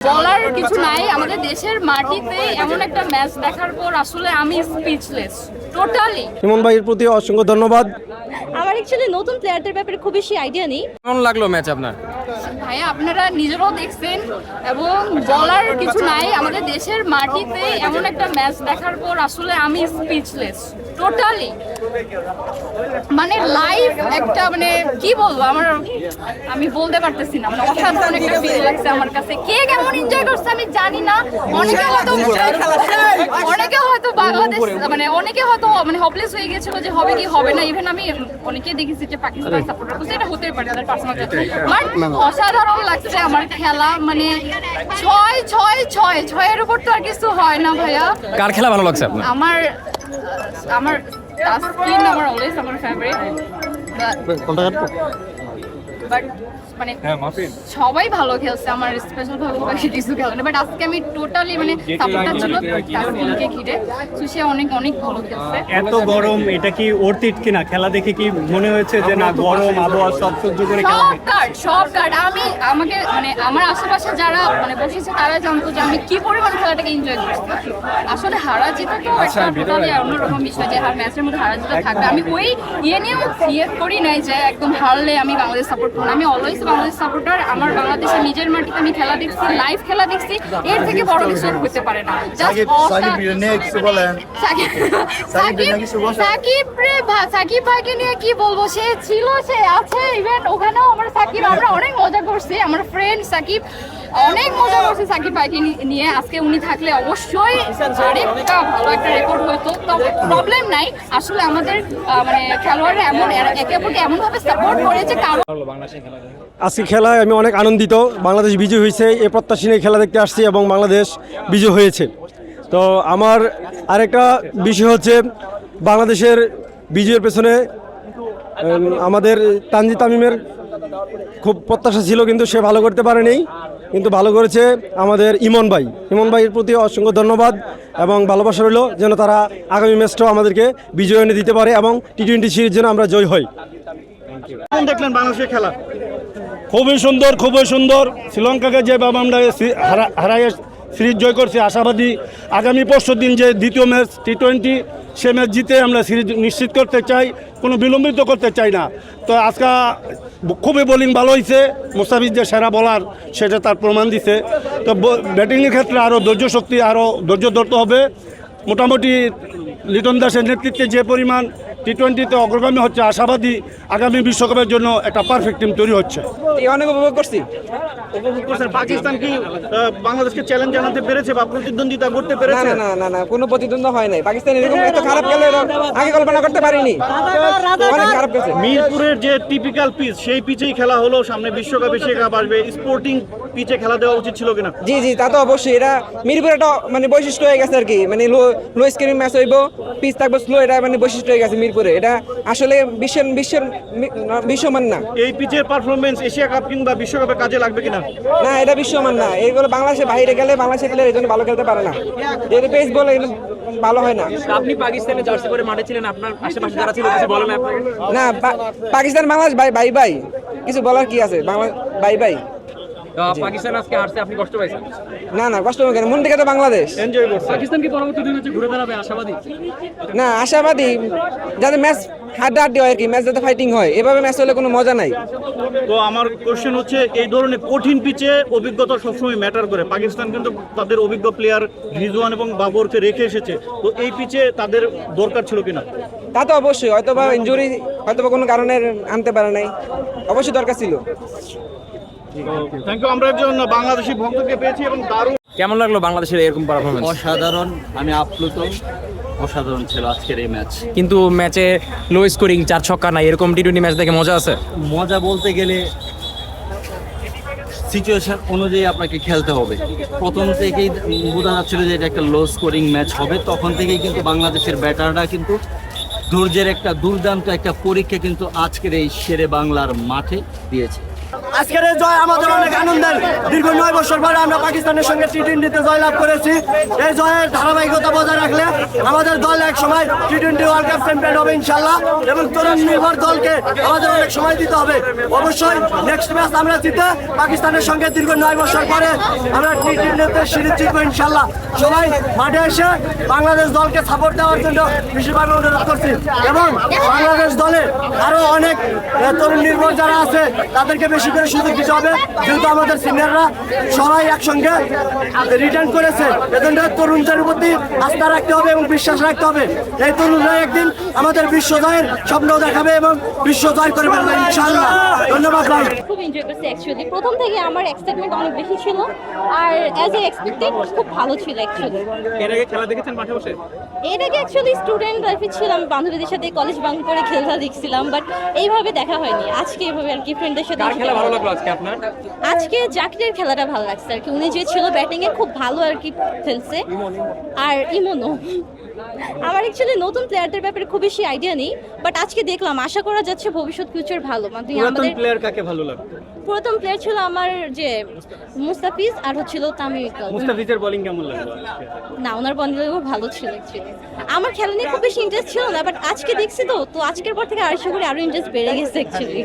বলার কিছু নাই আমাদের দেশের মাটিতে এমন একটা ম্যাচ দেখার পর আসলে আমি স্পিচলেস টোটালি ইমন ভাইয়ের প্রতি অসংখ্য ধন্যবাদ। আমার অ্যাকচুয়ালি নতুন প্লেয়ারদের ব্যাপারে খুব বেশি আইডিয়া নেই। কেমন লাগল ম্যাচ আপনার? ভাইয়া আপনারা নিজেরাও দেখছেন এবং বলার কিছু নাই আমাদের দেশের মাটিতে এমন একটা ম্যাচ দেখার পর আসলে আমি স্পিচলেস টোটালি মানে লাইভ একটা মানে কি বলব আমার আমি বলতে পারতেছি না মানে অসাধারণ একটা ফিল লাগছে আমার কাছে। কে কেমন এনজয় করছে আমি জানি না। অনেকে হয়তো অনেকে হয়তো বাংলাদেশ মানে অনেকে হয়তো মানে হপলেস হয়ে গেছিল যে হবে কি হবে না ইভেন আমি অনেকে দেখেছি যে পাকিস্তান সাপোর্টার করছে এটা হতে পারে তাদের পার্সোনাল বাট অসাধারণ লাগছে আমার খেলা মানে ছয় ছয় ছয় ছয়ের উপর তো আর কিছু হয় না ভাইয়া। কার খেলা ভালো লাগছে আপনার? আমার আমার তাসকিন আমার অলওয়েজ আমার ফেভারিট বাট মানে সবাই ভালো খেলছে আমার স্পেশাল ভাবে কিছু খেলে না বাট আজকে আমি টোটালি মানে সাপোর্টার ছিল তাসকিনকে ঘিরে। তো সে অনেক অনেক ভালো খেলছে। এত গরম এটা কি কিনা? খেলা দেখে কি মনে হয়েছে যে না গরম আবহাওয়া সব সহ্য করে খেলা সব কার্ড সব কার্ড আমি আমাকে মানে আমার আশেপাশে যারা মানে বসেছে তারা জানতো যে আমি কি পরিমাণ খেলাটাকে এনজয় করছি। আসলে হারা জিতে তো একটা টোটালি অন্যরকম বিষয় যে হার ম্যাচের মধ্যে হারা জিতে থাকবে। আমি ওই ইয়ে নিয়েও ইয়ে করি নাই যে একদম হারলে আমি বাংলাদেশ সাপোর্ট করব আমি অলওয়েজ বাংলাদেশ সাপোর্টার আমার বাংলাদেশে নিজের মাটিতে আমি খেলা দেখছি লাইভ খেলা দেখছি এর থেকে বড় কিছু হতে পারে না। সাকিব রে সাকিব ভাইকে নিয়ে কি বলব? সে ছিল সে আছে ইভেন ওখানেও আমার সাকিব আমরা অনেক মজা করছি আমার ফ্রেন্ড সাকিব। অনেক মজা করছে সাকিব ভাইকে নিয়ে। আজকে উনি থাকলে অবশ্যই আরেকটা ভালো একটা রেকর্ড হতো। তবে প্রবলেম নাই। আসলে আমাদের মানে খেলোয়াড়রা এমন একে অপরকে এমন ভাবে সাপোর্ট করেছে, কারণ আজকে খেলায় আমি অনেক আনন্দিত। বাংলাদেশ বিজয় হয়েছে, এ প্রত্যাশী নিয়ে খেলা দেখতে আসছি এবং বাংলাদেশ বিজয় হয়েছে। তো আমার আরেকটা বিষয় হচ্ছে, বাংলাদেশের বিজয়ের পেছনে আমাদের তানজি তামিমের খুব প্রত্যাশা ছিল, কিন্তু সে ভালো করতে পারেনি। কিন্তু ভালো করেছে আমাদের ইমন ভাই। ইমন ভাইয়ের প্রতি অসংখ্য ধন্যবাদ এবং ভালোবাসা রইল যেন তারা আগামী ম্যাচটাও আমাদেরকে বিজয় এনে দিতে পারে এবং টি টোয়েন্টি সিরিজ যেন আমরা জয় হই। দেখলেন বাংলাদেশের খেলা? খুবই সুন্দর খুবই সুন্দর। শ্রীলঙ্কাকে যেভাবে আমরা হারাই সিরিজ জয় করছি। আশাবাদী আগামী পরশু দিন যে দ্বিতীয় ম্যাচ টি টোয়েন্টি সে ম্যাচ জিতে আমরা সিরিজ নিশ্চিত করতে চাই, কোনো বিলম্বিত করতে চাই না। তো আজকে খুবই বোলিং ভালো হয়েছে মুস্তাফিজ যে সেরা বলার সেটা তার প্রমাণ দিছে। তো ব্যাটিংয়ের ক্ষেত্রে আরও ধৈর্য শক্তি আরও ধৈর্য ধরতে হবে। মোটামুটি লিটন দাসের নেতৃত্বে যে পরিমাণ টি টোয়েন্টিতে অগ্রগামী হচ্ছে আশাবাদী আগামী বিশ্বকাপের জন্য একটা পারফেক্ট টিম তৈরি হচ্ছে। অনেক উপভোগ করছি। উপভোগ করছেন। পাকিস্তান কি বাংলাদেশকে চ্যালেঞ্জ জানাতে পেরেছে বা প্রতিদ্বন্দ্বিতা করতে পেরেছে? না না না না কোনো প্রতিদ্বন্দ্ব হয় নাই। পাকিস্তান এরকম এত খারাপ খেলে আগে কল্পনা করতে পারিনি। অনেক খারাপ খেলছে। মিরপুরের যে টিপিক্যাল পিচ সেই পিচেই খেলা হলো। সামনে বিশ্বকাপে কাপ আসবে। স্পোর্টিং পিচে খেলা দেওয়া উচিত ছিল কিনা? জি জি তা তো অবশ্যই। এটা মিরপুর একটা মানে বৈশিষ্ট্য হয়ে গেছে আর কি মানে লো লো স্ক্রিন ম্যাচ হইব পিচ থাকবে স্লো এটা মানে বৈশিষ্ট্য হয়ে গেছে মিরপুরে। এটা আসলে বিশ্বের বিশ্বের বিশ্বমান না। এই পিচের পারফরমেন্স এশিয়া কাপ কিংবা বিশ্বকাপে কাজে লাগবে কিনা? না এটা বিশ্বমান না। এইগুলো বাংলাদেশের বাইরে গেলে বাংলাদেশের প্লেয়ার এই জন্য ভালো খেলতে পারে না। পেস বল ভালো হয় না। আপনি পাকিস্তানে জার্সি পরে মাঠে ছিলেন আপনার আশেপাশে যারা ছিল কিছু বলেন আপনাকে। না Pakistan Bangladesh bye bye bye কিছু বলার কি আছে? বাংলা বাই বাই পাকিস্তান আজকে হারছে আপনি কষ্ট পাইছেন? না না কষ্ট কেন? মন থেকে তো বাংলাদেশ। এনজয় করছে। পাকিস্তান কি পরবর্তী দিন হচ্ছে ঘুরে দাঁড়াবে আশাবাদী? না আশাবাদী। যাতে ম্যাচ হাড্ডাহাড্ডি হয় আর কি ম্যাচ যাতে ফাইটিং হয় এভাবে ম্যাচ হলে কোনো মজা নাই। তো আমার কোশ্চেন হচ্ছে এই ধরনের কঠিন পিচে অভিজ্ঞতা সবসময় ম্যাটার করে। পাকিস্তান কিন্তু তাদের অভিজ্ঞ প্লেয়ার রিজওয়ান এবং বাবরকে রেখে এসেছে। তো এই পিচে তাদের দরকার ছিল কিনা? তা তো অবশ্যই হয়তো বা ইঞ্জুরি হয়তো বা কোনো কারণে আনতে পারে নাই। অবশ্যই দরকার ছিল। থ্যাংক ইউ আমরা একজন বাংলাদেশি ভক্তকে পেয়েছি এবং দারুণ কেমন লাগল বাংলাদেশের এরকম পারফরমেন্স অসাধারণ আমি আপ্লুত অসাধারণ ছিল আজকের এই ম্যাচ কিন্তু ম্যাচে লো স্কোরিং চার ছক্কা নাই এরকম টি টোয়েন্টি ম্যাচ দেখে মজা আছে? মজা বলতে গেলে সিচুয়েশন অনুযায়ী আপনাকে খেলতে হবে। প্রথম থেকেই বোঝা যাচ্ছিল যে এটা একটা লো স্কোরিং ম্যাচ হবে তখন থেকেই কিন্তু বাংলাদেশের ব্যাটাররা কিন্তু ধৈর্যের একটা দুর্দান্ত একটা পরীক্ষা কিন্তু আজকের এই শেরে বাংলার মাঠে দিয়েছে। আজকের এই জয় আমাদের অনেক আনন্দের। দীর্ঘ নয় বছর পরে আমরা পাকিস্তানের সঙ্গে টি টোয়েন্টিতে জয়লাভ করেছি। এই জয়ের ধারাবাহিকতা বজায় রাখলে আমাদের দল এক সময় T twenty world cup champion হবে ইনশাল্লাহ এবং তরুণ নির্ভর দলকে আমাদের অনেক সময় দিতে হবে। অবশ্যই নেক্সট ম্যাচ আমরা জিতে পাকিস্তানের সঙ্গে দীর্ঘ নয় বছর পরে আমরা টি টোয়েন্টিতে সিরিজ জিতবো ইনশাল্লাহ সবাই মাঠে এসে বাংলাদেশ দলকে সাপোর্ট দেওয়ার জন্য বিশেষভাবে অনুরোধ করছি। এবং বাংলাদেশ দলে আরও অনেক তরুণ নির্ভর যারা আছে, তাদেরকে বেশি করে সুযোগ দিতে হবে যেহেতু আমাদের সিনিয়ররা সবাই একসঙ্গে রিটার্ন করেছে এজন্য তরুণদের প্রতি আস্থা রাখতে হবে এবং বিশ্বাস রাখতে হবে। এই তরুণরা একদিন আমাদের বিশ্ব জয়ের স্বপ্ন দেখাবে এবং বিশ্ব জয় করে ফেলবে ইনশাআল্লাহ। ধন্যবাদ ভাই। খুব এনজয় করছি অ্যাকচুয়ালি প্রথম থেকে আমার এক্সাইটমেন্ট অনেক বেশি ছিল আর অ্যাজ এ এক্সপেক্টেড খুব ভালো ছিল অ্যাকচুয়ালি এর আগে খেলা দেখেছেন মাঠে বসে? এর আগে অ্যাকচুয়ালি স্টুডেন্ট লাইফে ছিলাম বান্ধবীদের সাথে কলেজ বাঙ্ক করে খেলা দেখছিলাম বাট এইভাবে দেখা হয়নি। আজকে এইভাবে আর কি ফ্রেন্ডদের সাথে লাগল আজকে আপনার? আজকে জাকিরের খেলাটা ভালো লাগছে আর কি। উনি যে ছিল ব্যাটিং এ খুব ভালো আর কি খেলছে। আর ইমনও। আমার অ্যাকচুয়ালি নতুন প্লেয়ারদের ব্যাপারে খুব বেশি আইডিয়া নেই বাট আজকে দেখলাম আশা করা যাচ্ছে ভবিষ্যৎ ফিউচার ভালো। মানে আমাদের প্লেয়ার কাকে ভালো লাগতো? প্রথম প্লেয়ার ছিল আমার যে মুস্তাফিজ আর হচ্ছিল তামিম ইকবাল। মুস্তাফিজের বোলিং কেমন লাগল না ওনার বন্ডিংও ভালো ছিল অ্যাকচুয়ালি আমার খেলা নিয়ে খুব বেশি ইন্টারেস্ট ছিল না বাট আজকে দেখছি তো তো আজকের পর থেকে আড়াইশো করে আরও ইন্টারেস্ট বেড়ে গেছে অ্যাকচুয়ালি